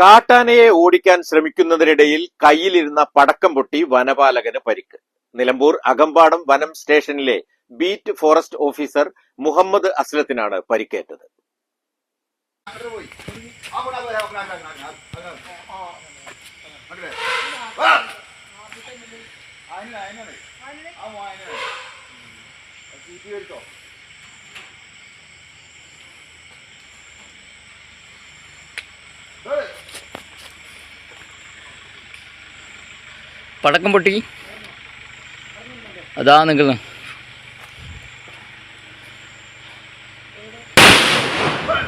കാട്ടാനയെ ഓടിക്കാൻ ശ്രമിക്കുന്നതിനിടയിൽ കയ്യിലിരുന്ന പടക്കം പൊട്ടി വനപാലകന് പരിക്ക് നിലമ്പൂർ അകമ്പാടം വനം സ്റ്റേഷനിലെ ബീറ്റ് ഫോറസ്റ്റ് ഓഫീസർ മുഹമ്മദ് അസ്ലത്തിനാണ് പരിക്കേറ്റത് പടക്കം പൊട്ടി. അതാ നിങ്ങൾ.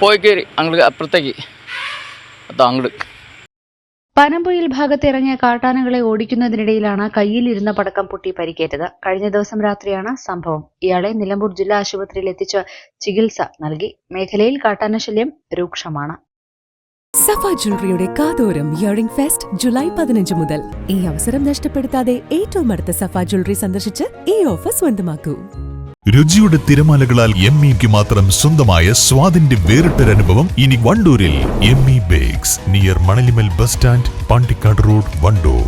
പോയി കയറി അങ്ങോട്ട് അപ്പുറത്തേക്ക്. അതാ അങ്ങോട്ട് പനമ്പൊയിൽ ഭാഗത്ത് ഇറങ്ങിയ കാട്ടാനകളെ ഓടിക്കുന്നതിനിടയിലാണ് കയ്യിലിരുന്ന പടക്കം പൊട്ടി പരിക്കേറ്റത്. കഴിഞ്ഞ ദിവസം രാത്രിയാണ് സംഭവം. ഇയാളെ നിലമ്പൂർ ജില്ലാ ആശുപത്രിയിൽ എത്തിച്ച് ചികിത്സ നൽകി. മേഖലയിൽ കാട്ടാന ശല്യം രൂക്ഷമാണ്. സഫ ജ്വല്ലറിയുടെ കാതോരം ഇയറിംഗ് ഫെസ്റ്റ് ജൂലൈ പതിനഞ്ച് മുതൽ. ഈ അവസരം നഷ്ടപ്പെടുത്താതെ ഏറ്റവും അടുത്ത സഫ ജ്വല്ലറി സന്ദർശിച്ച് ഈ ഓഫർ സ്വന്തമാക്കൂ. രുചിയുടെ തിരമാലകളാൽ എം ഇക്ക് മാത്രം സ്വന്തമായ സ്വാദിന്റെ വേറിട്ടൊരനുഭവം ഇനി വണ്ടൂരിൽ M E Bakes near Manalimal bus stand Pandikkad road Wandoor.